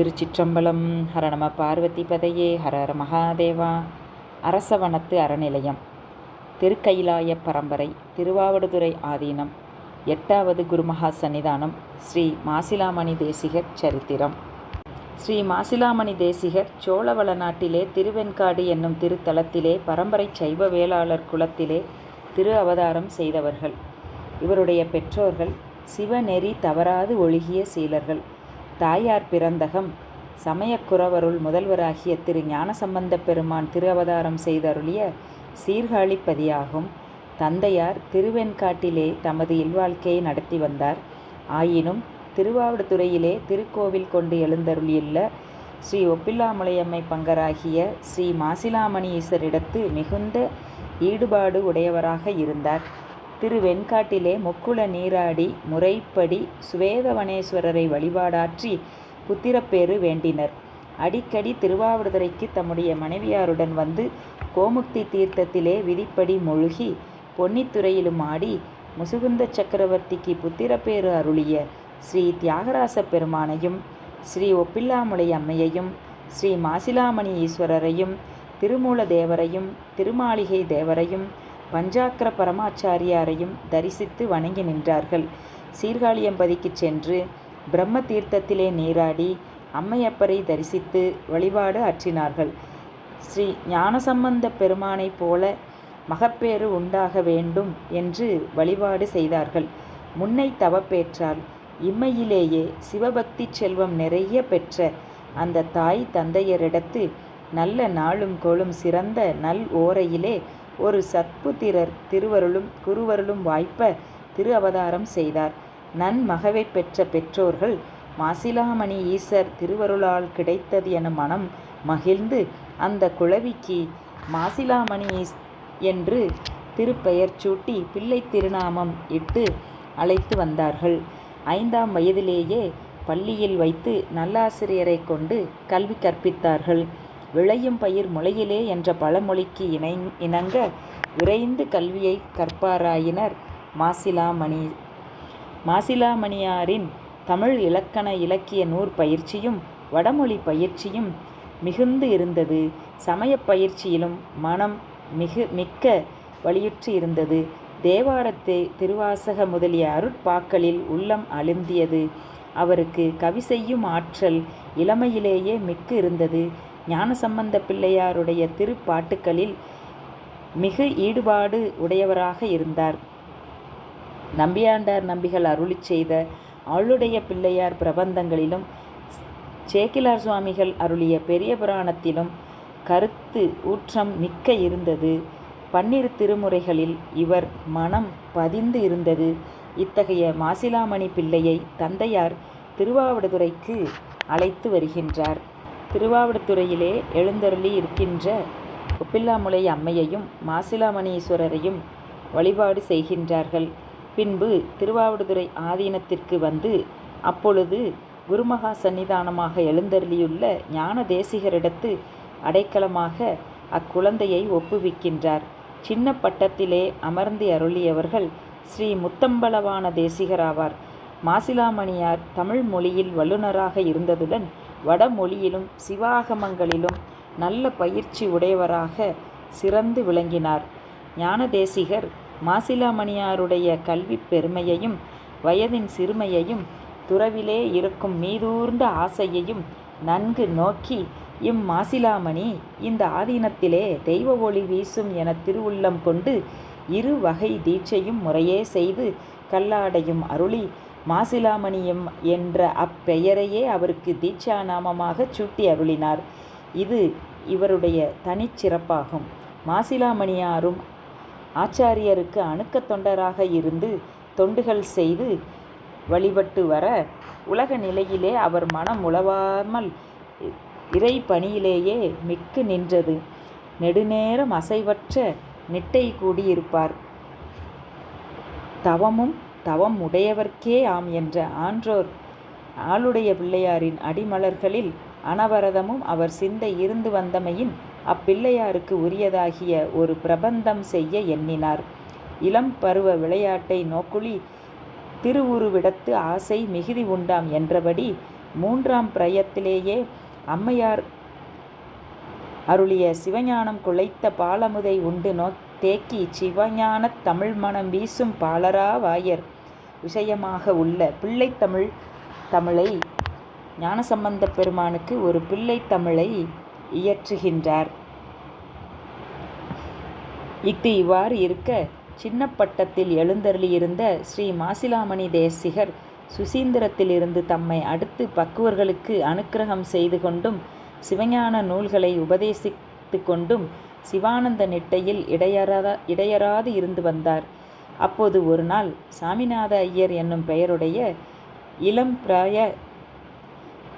திருச்சிற்றம்பலம் ஹரணம பார்வதி பதையே ஹர மகாதேவா அரசவனத்து அறநிலையம் திருக்கைலாய பரம்பரை திருவாவடுதுறை ஆதீனம் எட்டாவது குருமகா சன்னிதானம் ஸ்ரீ மாசிலாமணி தேசிகர் சரித்திரம். ஸ்ரீ மாசிலாமணி தேசிகர் சோழவள நாட்டிலே திருவெண்காடு என்னும் திருத்தலத்திலே பரம்பரை சைவ வேளாளர் குலத்திலே திரு அவதாரம் செய்தவர்கள். இவருடைய பெற்றோர்கள் சிவநெறி தவறாது ஒழுகிய சீலர்கள். தாயார் பிறந்தகம் சமயக்குறவருள் முதல்வராகிய திரு ஞானசம்பந்தப் பெருமான் திரு அவதாரம் செய்தருளிய சீர்காழிப்பதியாகும். தந்தையார் திருவெண்காட்டிலே தமது இல்வாழ்க்கையை நடத்தி வந்தார். ஆயினும் திருவாவடுதுறையிலே திருக்கோவில் கொண்டு எழுந்தருளியுள்ள ஸ்ரீ ஒப்பில்லாமுலையம்மை பங்கராகிய ஸ்ரீ மாசிலாமணி ஈஸ்வரிடத்து மிகுந்த ஈடுபாடு உடையவராக இருந்தார். திரு வெண்காட்டிலே முக்குள நீராடி முறைப்படி சுவேதவனேஸ்வரரை வழிபாடாற்றி புத்திரப்பேறு வேண்டினர். அடிக்கடி திருவாவடுதுறைக்கு தம்முடைய மனைவியாருடன் வந்து கோமுக்தி தீர்த்தத்திலே விதிப்படி மூழ்கி பொன்னித்துறையிலும் ஆடி முசுகுந்த சக்கரவர்த்திக்கு புத்திரப்பேறு அருளிய ஸ்ரீ தியாகராச பெருமானையும் ஸ்ரீ ஒப்பில்லாமுலை அம்மையையும் ஸ்ரீ மாசிலாமணி ஈஸ்வரரையும் திருமூல தேவரையும் திருமாளிகை தேவரையும் பஞ்சாக்கர பரமாச்சாரியாரையும் தரிசித்து வணங்கி நின்றார்கள். சீர்காழியம்பதிக்கு சென்று பிரம்ம தீர்த்தத்திலே நீராடி அம்மையப்பரை தரிசித்து வழிபாடு ஆற்றினார்கள் ஸ்ரீ ஞானசம்பந்த பெருமானைப் போல மகப்பேறு உண்டாக வேண்டும் என்று வழிபாடு செய்தார்கள். முன்னை தவப்பேற்றால் இம்மையிலேயே சிவபக்தி செல்வம் நிறைய பெற்ற அந்த தாய் தந்தையரிடத்து நல்ல நாளும் கோளும் சிறந்த நல் ஓரையிலே ஒரு சத்புத்திரர் திருவருளும் குருவருளும் வாய்ப்ப திரு அவதாரம் செய்தார். நன்மகவை பெற்ற பெற்றோர்கள் மாசிலாமணி ஈசர் திருவருளால் கிடைத்தது என மனம் மகிழ்ந்து அந்த குழவிக்கு மாசிலாமணி என்று திருப்பெயர் சூட்டி பிள்ளை திருநாமம் இட்டு அழைத்து வந்தார்கள். ஐந்தாம் வயதிலேயே பள்ளியில் வைத்து நல்லாசிரியரை கொண்டு கல்வி கற்பித்தார்கள். விளையும் பயிர் முளையிலே என்ற பழமொழிக்கு இணை இணங்க விரைந்து கல்வியை கற்பாராயினர் மாசிலாமணி. மாசிலாமணியாரின் தமிழ் இலக்கண இலக்கிய நூற் பயிற்சியும் வடமொழி பயிற்சியும் மிகுந்து இருந்தது. சமய பயிற்சியிலும் மனம் மிகு மிக்க வலியுற்று இருந்தது. தேவாரத்தை திருவாசக முதலிய அருட்பாக்களில் உள்ளம் அழுந்தியது. அவருக்கு கவி செய்யும் ஆற்றல் இளமையிலேயே மிக்க இருந்தது. ஞானசம்பந்த பிள்ளையாருடைய திருப்பாட்டுக்களில் மிகு ஈடுபாடு உடையவராக இருந்தார். நம்பியாண்டார் நம்பிகள் அருளி செய்த ஆளுடைய பிள்ளையார் பிரபந்தங்களிலும் சேக்கிலார் சுவாமிகள் அருளிய பெரிய புராணத்திலும் கருத்து ஊற்றம் மிக்க இருந்தது. பன்னிரு திருமுறைகளில் இவர் மனம் பதிந்து இருந்தது. இத்தகைய மாசிலாமணி பிள்ளையை தந்தையார் திருவாவடுதுறைக்கு அழைத்து வருகின்றார். திருவாவடுதுறையிலே எழுந்தருளி இருக்கின்ற ஒப்பில்லாமுலை அம்மையையும் மாசிலாமணீஸ்வரரையும் வழிபாடு செய்கின்றார்கள். பின்பு திருவாவடுதுறை ஆதீனத்திற்கு வந்து அப்பொழுது குருமகா சன்னிதானமாக எழுந்தருளியுள்ள ஞான தேசிகரிடத்து அடைக்கலமாக அக்குழந்தையை ஒப்புவிக்கின்றார். சின்ன பட்டத்திலே அமர்ந்து அருளியவர்கள் ஸ்ரீ முத்தம்பலவான தேசிகராவார். மாசிலாமணியார் தமிழ் மொழியில் வல்லுநராக இருந்ததுடன் வடமொழியிலும் சிவாகமங்களிலும் நல்ல பயிற்சி உடையவராக சிறந்து விளங்கினார். ஞானதேசிகர் மாசிலாமணியாருடைய கல்வி பெருமையையும் வயதின் சிறுமையையும் துறவிலே இருக்கும் மீதூர்ந்த ஆசையையும் நன்கு நோக்கி இம் மாசிலாமணி இந்த ஆதீனத்திலே தெய்வ ஒளி வீசும் என திருவுள்ளம் கொண்டு இரு வகை தீட்சையும் முறையே செய்து கல்லாடையும் அருளி மாசிலாமணியம் என்ற அப்பெயரையே அவருக்கு தீட்சா நாமமாக சூட்டி அருளினார். இது இவருடைய தனிச்சிறப்பாகும் மாசிலாமணியாரும் ஆச்சாரியருக்கு அணுக்க தொண்டராக இருந்து தொண்டுகள் செய்து வழிபட்டு வர உலக நிலையிலே அவர் மனம் உழவாமல் இறை பணியிலேயே மிக்கு நின்றது. நெடுநேரம் அசைவற்ற நிட்டை கூடியிருப்பார். தவமும் தவம் உடையவர்க்கே ஆம் என்ற ஆன்றோர் ஆளுடைய பிள்ளையாரின் அடிமலர்களில் அனவரதமும் அவர் சிந்தை இருந்து வந்தமையின் அப்பிள்ளையாருக்கு உரியதாகிய ஒரு பிரபந்தம் செய்ய எண்ணினார். இளம் பருவ விளையாட்டை நோக்குழி திருவுருவிடத்து ஆசை மிகுதி உண்டாம் என்றபடி மூன்றாம் பிரயத்திலேயே அம்மையார் அருளிய சிவஞானம் குலைத்த பாலமுதை உண்டு நோக் தேக்கி சிவஞானத் தமிழ் மனம் வீசும் பாலரா வாயர். விஷயமாக உள்ள பிள்ளைத்தமிழ் தமிழை ஞானசம்பந்த பெருமானுக்கு ஒரு பிள்ளைத்தமிழை இயற்றுகின்றார். இஃது இவ்வாறு இருக்க சின்னப்பட்டத்தில் எழுந்தருளியிருந்த ஸ்ரீ மாசிலாமணி தேசிகர் சுசீந்திரத்திலிருந்து தம்மை அடுத்து பக்குவர்களுக்கு அனுக்கிரகம் செய்து கொண்டும் சிவஞான நூல்களை உபதேசித்து கொண்டும் சிவானந்த நெட்டையில் இடையறாத இடையறாது இருந்து வந்தார். அப்போது ஒரு நாள் சாமிநாத ஐயர் என்னும் பெயருடைய இளம் பிராய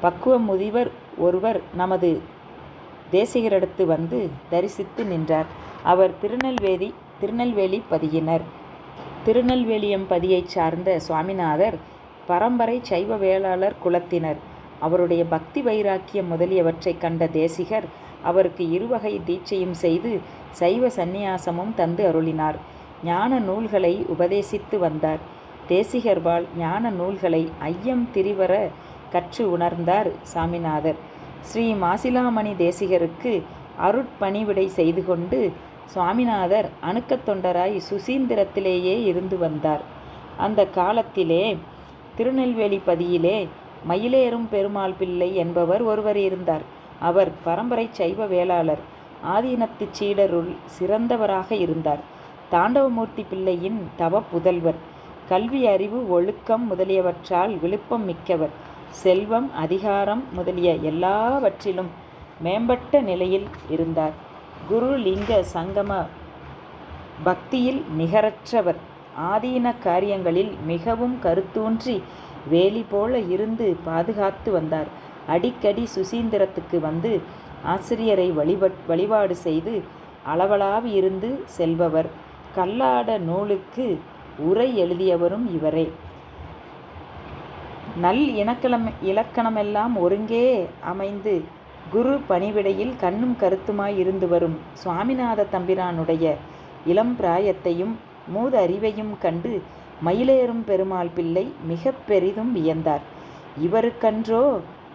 பக்குவ முதிவர் ஒருவர் நமது தேசிகரிடத்து வந்து தரிசித்து நின்றார். அவர் திருநெல்வேலி திருநெல்வேலி பதியினர். திருநெல்வேலியம் பதியைச் சார்ந்த சுவாமிநாதர் பரம்பரை சைவ வேளாளர் குலத்தினர். அவருடைய பக்தி வைராக்கியம் முதலியவற்றை கண்ட தேசிகர் அவருக்கு இருவகை தீட்சையும் செய்து சைவ சந்நியாசமும் தந்து அருளினார். ஞான நூல்களை உபதேசித்து வந்தார். தேசிகர்வால் ஞான நூல்களை ஐயம் திரிவர கற்று உணர்ந்தார் சாமிநாதர். ஸ்ரீ மாசிலாமணி தேசிகருக்கு அருட்பணிவிடை செய்து கொண்டு சுவாமிநாதர் அணுக்கத் தொண்டராய் சுசீந்திரத்திலேயே இருந்து வந்தார். அந்த காலத்திலே திருநெல்வேலி பதியிலே மயிலேறும் பெருமாள் பிள்ளை என்பவர் ஒருவர் இருந்தார். அவர் பரம்பரை சைவ வேளாளர் ஆதீனத்து சீடருள் சிறந்தவராக இருந்தார். தாண்டவமூர்த்தி பிள்ளையின் தவ புதல்வர் கல்வி அறிவு ஒழுக்கம் முதலியவற்றால் விழுப்பம் மிக்கவர் செல்வம் அதிகாரம் முதலிய எல்லாவற்றிலும் மேம்பட்ட நிலையில் இருந்தார். குரு லிங்க சங்கம பக்தியில் நிகரற்றவர். ஆதீன காரியங்களில் மிகவும் கருத்தூன்றி வேலி போல இருந்து பாதுகாத்து வந்தார். அடிக்கடி சுசீந்திரத்துக்கு வந்து ஆசிரியரை வழிபட் வழிபாடு செய்து அளவலாவி இருந்து செல்பவர். கல்லாட நூலுக்கு உரை எழுதியவரும் இவரே. நல் இணக்கலம் இலக்கணமெல்லாம் ஒருங்கே அமைந்து குரு பணிவிடையில் கண்ணும் கருத்துமாய் இருந்து வரும் சுவாமிநாத தம்பிரானுடைய இளம் பிராயத்தையும் மூத அறிவையும் கண்டு மயிலேறும் பெருமாள் பிள்ளை மிக பெரிதும் வியந்தார். இவருக்கன்றோ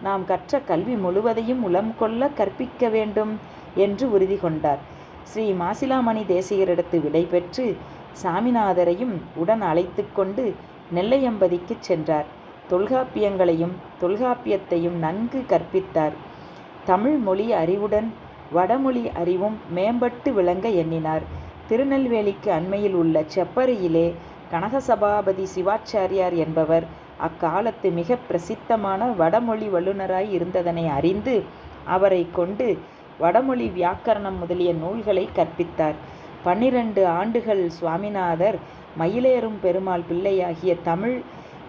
நாம் கற்ற கல்வி முழுவதையும் உளம் கொள்ள கற்பிக்க வேண்டும் என்று உறுதி கொண்டார். ஸ்ரீ மாசிலாமணி தேசிகரிடத்து விடை பெற்று சாமிநாதரையும் உடன் அழைத்து கொண்டு நெல்லையம்பதிக்கு சென்றார். தொல்காப்பியங்களையும் தொல்காப்பியத்தையும் நன்கு கற்பித்தார். தமிழ் மொழி அறிவுடன் வடமொழி அறிவும் மேம்பட்டு விளங்க எண்ணினார். திருநெல்வேலிக்கு அண்மையில் உள்ள செப்பரியிலே கனகசபாபதி சிவாச்சாரியார் என்பவர் அக்காலத்து மிக பிரசித்தமான வடமொழி வல்லுநராய் இருந்ததனை அறிந்து அவரை கொண்டு வடமொழி வியாக்கரணம் முதலிய நூல்களை கற்பித்தார். பன்னிரண்டு ஆண்டுகள் சுவாமிநாதர் மயிலேறும் பெருமாள் பிள்ளையாகிய தமிழ்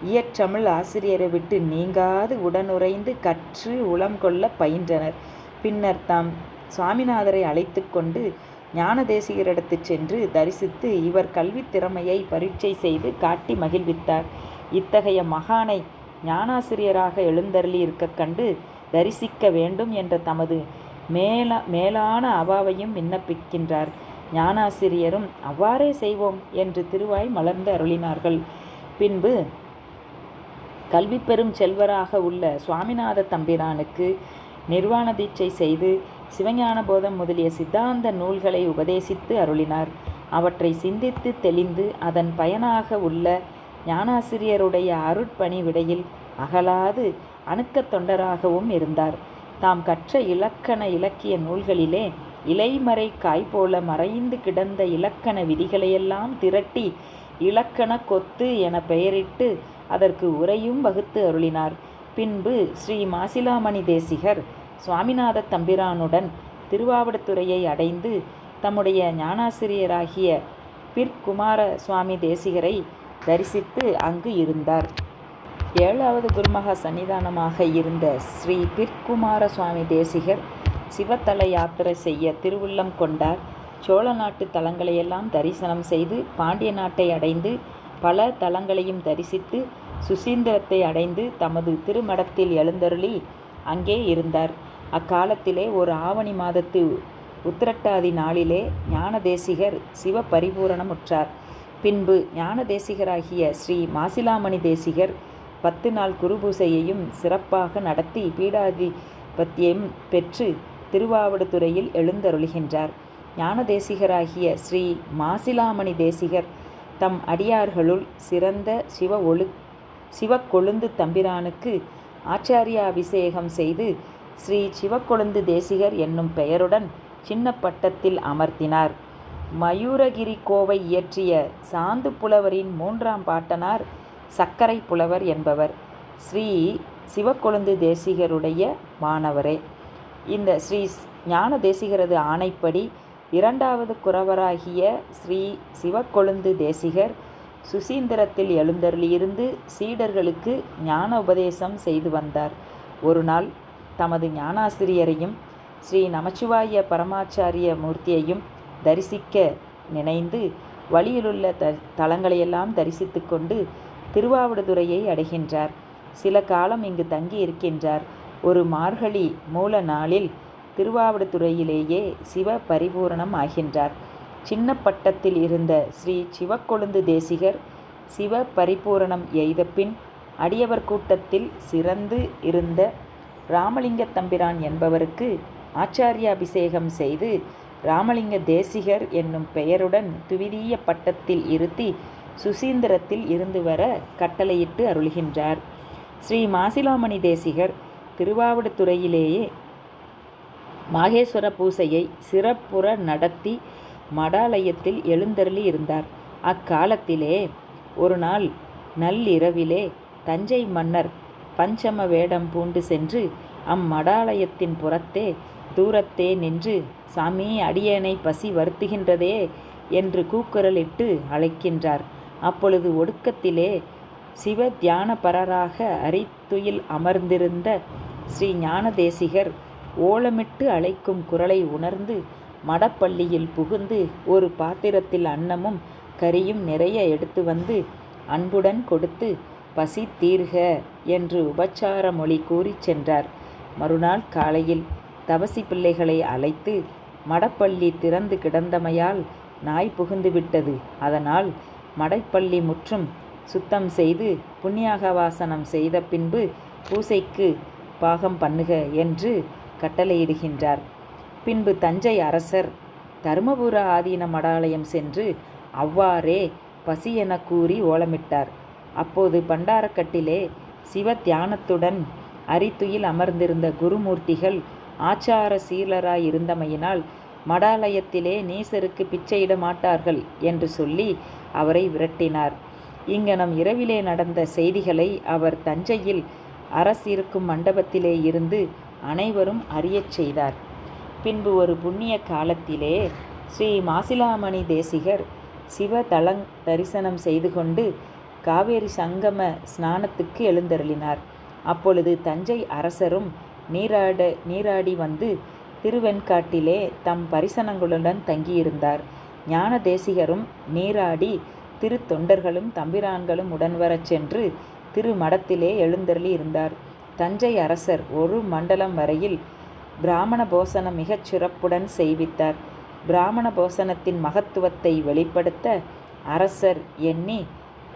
இயற்றமிழ் ஆசிரியரை விட்டு நீங்காது உடனுறைந்து கற்று உளம் கொள்ள பயின்றனர். பின்னர் தாம் சுவாமிநாதரை அழைத்து கொண்டு ஞானதேசிகரிடத்து சென்று தரிசித்து இவர் கல்வித் திறமையை பரீட்சை செய்து காட்டி மகிழ்வித்தார். இத்தகைய மகானை ஞானாசிரியராக எழுந்தருளி இருக்க கண்டு தரிசிக்க வேண்டும் என்ற தமது மேல மேலான அவாவையும் விண்ணப்பிக்கின்றார். ஞானாசிரியரும் அவ்வாறே செய்வோம் என்று திருவாய் மலர்ந்து அருளினார்கள். பின்பு கல்வி பெறும் செல்வராக உள்ள சுவாமிநாத தம்பிரானுக்கு நிர்வாண தீட்சை செய்து சிவஞான போதம் முதலிய சித்தாந்த நூல்களை உபதேசித்து அருளினார். அவற்றை சிந்தித்து தெளிந்து அதன் பயனாக உள்ள ஞானாசிரியருடைய அருட்பணி விடையில் அகலாது அணுக்கத் தொண்டராகவும் இருந்தார். தாம் கற்ற இலக்கண இலக்கிய நூல்களிலே இலைமறை காய் போல மறைந்து கிடந்த இலக்கண விதிகளையெல்லாம் திரட்டி இலக்கண கொத்து என பெயரிட்டு அதற்கு உரையும் வகுத்து அருளினார். பின்பு ஸ்ரீ மாசிலாமணி தேசிகர் சுவாமிநாத தம்பிரானுடன் திருவாவடுதுறையை அடைந்து தம்முடைய ஞானாசிரியராகிய பிற்குமார சுவாமி தேசிகரை தரிசித்து அங்கு இருந்தார். ஏழாவது குருமகா சன்னிதானமாக இருந்த ஸ்ரீ பிற்குமார சுவாமி தேசிகர் சிவத்தல யாத்திரை செய்ய திருவுள்ளம் கொண்டார். சோழ நாட்டு தலங்களையெல்லாம் தரிசனம் செய்து பாண்டிய நாட்டை அடைந்து பல தலங்களையும் தரிசித்து சுசீந்திரத்தை அடைந்து தமது திருமடத்தில் எழுந்தருளி அங்கே இருந்தார். அக்காலத்திலே ஒரு ஆவணி மாதத்து உத்திரட்டாதி நாளிலே ஞானதேசிகர் சிவ பரிபூரணமுற்றார் பின்பு ஞானதேசிகராகிய ஸ்ரீ மாசிலாமணி தேசிகர் பத்து நாள் குருபூசையையும் சிறப்பாக நடத்தி பீடாதிபத்தியம் பெற்று திருவாவடுதுறையில் எழுந்தருளுகின்றார். ஞான தேசிகராகிய ஸ்ரீ மாசிலாமணி தேசிகர் தம் அடியார்களுள் சிறந்த சிவ ஒழு சிவக்கொழுந்து தம்பிரானுக்கு ஆச்சாரிய அபிஷேகம் செய்து ஸ்ரீ சிவக்கொழுந்து தேசிகர் என்னும் பெயருடன் சின்ன பட்டத்தில் அமர்த்தினார். மயூரகிரி கோவை இயற்றிய சாந்து புலவரின் மூன்றாம் பாட்டனார் சக்கரை புலவர் என்பவர். ஸ்ரீ சிவக்கொழுந்து தேசிகருடைய மாணவரே. இந்த ஸ்ரீ ஞான தேசிகரது ஆணைப்படி இரண்டாவது குறவராகிய ஸ்ரீ சிவக்கொழுந்து தேசிகர் சுசீந்திரத்தில் எழுந்தருளியிருந்து சீடர்களுக்கு ஞான உபதேசம் செய்து வந்தார். ஒரு நாள் தமது ஞானாசிரியரையும் ஸ்ரீ நமச்சிவாய பரமாச்சாரிய மூர்த்தியையும் தரிசிக்க நினைந்து வழியிலுள்ள த தலங்களையெல்லாம் தரிசித்து கொண்டு திருவாவடுதுறையை அடைகின்றார். சில காலம் இங்கு தங்கி இருக்கின்றார் ஒரு மார்கழி மூல நாளில் திருவாவடுதுறையிலேயே சிவ பரிபூரணம் ஆகின்றார். சின்ன பட்டத்தில் இருந்த ஸ்ரீ சிவக்கொழுந்து தேசிகர் சிவ பரிபூரணம் எய்த பின் அடியவர் கூட்டத்தில் சிறந்து இருந்த ராமலிங்க தம்பிரான் என்பவருக்கு ஆச்சாரியாபிஷேகம் செய்து ராமலிங்க தேசிகர் என்னும் பெயருடன் துவிதீய பட்டத்தில் இருத்தி சுசீந்திரத்தில் இருந்து வர கட்டளையிட்டு அருள்கின்றார். ஸ்ரீ மாசிலாமணி தேசிகர் திருவாவடுதுறையிலேயே மாகேஸ்வர பூசையை சிறப்புற நடத்தி மடாலயத்தில் எழுந்தருளி இருந்தார். அக்காலத்திலே ஒரு நாள் நள்ளிரவிலே தஞ்சை மன்னர் பஞ்சம வேடம் பூண்டு சென்று அம்மடாலயத்தின் புறத்தே தூரத்தே நின்று சாமி அடியேனை பசி வருத்துகின்றதே என்று கூக்குரலிட்டு அழைக்கின்றார். அப்பொழுது ஒடுக்கத்திலே சிவ தியானபரராக அரித்துயில் அமர்ந்திருந்த ஸ்ரீ ஞானதேசிகர் ஓலமிட்டு அழைக்கும் குரலை உணர்ந்து மடப்பள்ளியில் புகுந்து ஒரு பாத்திரத்தில் அன்னமும் கறியும் நிறைய எடுத்து வந்து அன்புடன் கொடுத்து பசி தீர்க என்று உபச்சார மொழி கூறிச் சென்றார். மறுநாள் காலையில் தவசி பிள்ளைகளை அழைத்து மடப்பள்ளி திறந்து கிடந்தமையால் நாய் புகுந்து விட்டது. அதனால் மடைப்பள்ளி முற்றும் சுத்தம் செய்து புண்ணியாக வாசனம் செய்த பின்பு பூசைக்கு பாகம் பண்ணுக என்று கட்டளையிடுகின்றார். பின்பு தஞ்சை அரசர் தருமபுர ஆதீன மடாலயம் சென்று அவ்வாறே பசி என கூறி ஓலமிட்டார். அப்போது பண்டாரக்கட்டிலே சிவ தியானத்துடன் அரித்துயில் அமர்ந்திருந்த குருமூர்த்திகள் ஆச்சார சீலராயிருந்தமையினால் மடாலயத்திலே நீசருக்கு பிச்சையிட மாட்டார்கள் என்று சொல்லி அவரை விரட்டினார். இங்கனம் இரவிலே நடந்த செய்திகளை அவர் தஞ்சையில் அரசிருக்கும் மண்டபத்திலே இருந்து அனைவரும் அறியச் செய்தார். பின்பு ஒரு புண்ணிய காலத்திலே ஸ்ரீ மாசிலாமணி தேசிகர் சிவ தலங் தரிசனம் செய்து கொண்டு காவேரி சங்கம ஸ்நானத்துக்கு எழுந்தருளினார். அப்பொழுது தஞ்சை அரசரும் நீராட நீராடி வந்து திருவெண்காட்டிலே தம் பரிசனங்களுடன் தங்கியிருந்தார். ஞான தேசிகரும் நீராடி திருத்தொண்டர்களும் தம்பிரான்களும் உடன்வரச் சென்று திருமடத்திலே எழுந்தருளி இருந்தார். தஞ்சை அரசர் ஒரு மண்டலம் வரையில் பிராமண போசனம் மிகச் சிறப்புடன் செய்வித்தார். பிராமண போசனத்தின் மகத்துவத்தை வெளிப்படுத்த அரசர் எண்ணி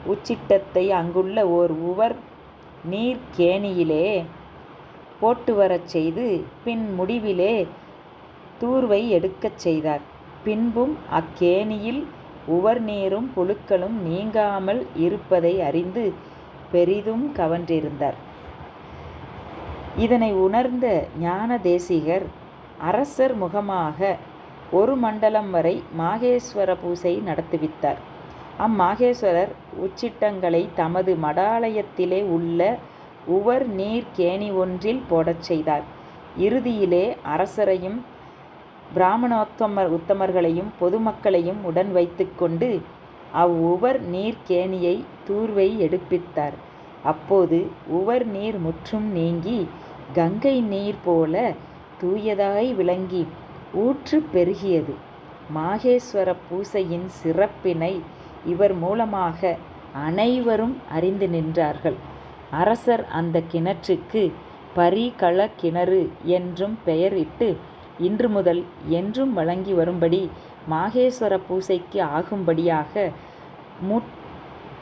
உச்சிட்டத்தை அங்குள்ள ஓர் உவர் நீர்க்கேணியிலே போட்டு வரச் செய்து பின் முடிவிலே தூர்வை எடுக்கச் செய்தார். பின்பும் அக்கேணியில் உவர் நீரும் புழுக்களும் நீங்காமல் இருப்பதை அறிந்து பெரிதும் கவன்றிருந்தார். இதனை உணர்ந்த ஞான தேசிகர் அரசர் முகமாக ஒரு மண்டலம் வரை மாகேஸ்வர பூசை நடத்துவித்தார் அம்மாகேஸ்வரர் உச்சிட்டங்களை தமது மடாலயத்திலே உள்ள உவர் நீர் கேணி ஒன்றில் போடச் செய்தார். இறுதியிலே அரசரையும் பிராமணோத்தமர் உத்தமர்களையும் பொதுமக்களையும் உடன் வைத்துக்கொண்டு அவ்வுவர் நீர்க்கேணியை தூர்வை எடுப்பித்தார். அப்போது உவர் நீர் முற்றும் நீங்கி கங்கை நீர் போல தூயதாய் விளங்கி ஊற்று பெருகியது. மாகேஸ்வர பூசையின் சிறப்பினை இவர் மூலமாக அனைவரும் அறிந்து நின்றார்கள் அரசர் அந்த கிணற்றுக்கு பரிகள கிணறு என்றும் பெயரிட்டு இன்று முதல் என்றும் வழங்கி வரும்படி மாகேஸ்வர பூசைக்கு ஆகும்படியாக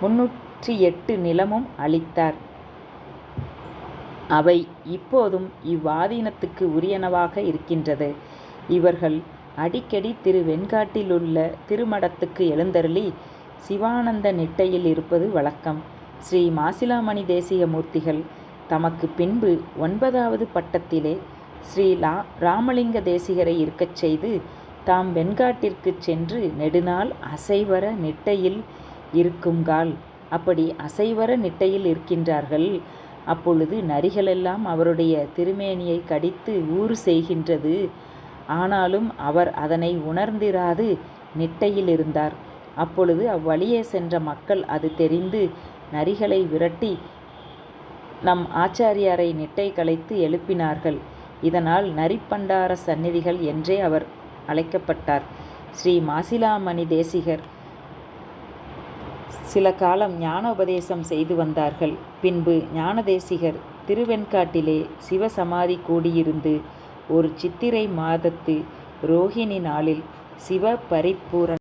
முன்னூற்றி எட்டு நிலமும் அளித்தார் அவை இப்போதும் இவ்வாதீனத்துக்கு உரியனவாக இருக்கின்றது. இவர்கள் அடிக்கடி திரு வெண்காட்டிலுள்ள திருமடத்துக்கு எழுந்தருளி சிவானந்த நிட்டையில் இருப்பது வழக்கம். ஸ்ரீ மாசிலாமணி தேசிய மூர்த்திகள் தமக்கு பின்பு ஒன்பதாவது பட்டத்திலே ஸ்ரீ லா ராமலிங்க தேசிகரை இருக்கச் செய்து தாம் வெண்காட்டிற்குச் சென்று நெடுநாள் அசைவர நிட்டையில் இருக்குங்கால் அப்படி அசைவர நிட்டையில் இருக்கின்றார்கள். அப்பொழுது நரிகளெல்லாம் அவருடைய திருமேனியைக் கடித்து ஊறு செய்கின்றது. ஆனாலும் அவர் அதனை உணர்ந்திராது நிட்டையில் இருந்தார். அப்பொழுது அவ்வழியே சென்ற மக்கள் அது தெரிந்து நரிகளை விரட்டி நம் ஆச்சாரியாரை நிட்டை கலைத்து எழுப்பினார்கள். இதனால் நரிப்பண்டார சந்நிதிகள் என்றே அவர் அழைக்கப்பட்டார். ஸ்ரீ மாசிலாமணி தேசிகர் சில காலம் ஞானோபதேசம் செய்து வந்தார்கள். பின்பு ஞானதேசிகர் திருவெண்காட்டிலே சிவசமாதி கூடியிருந்து ஒரு சித்திரை மாதத்து ரோகிணி நாளில் சிவபரிபூரண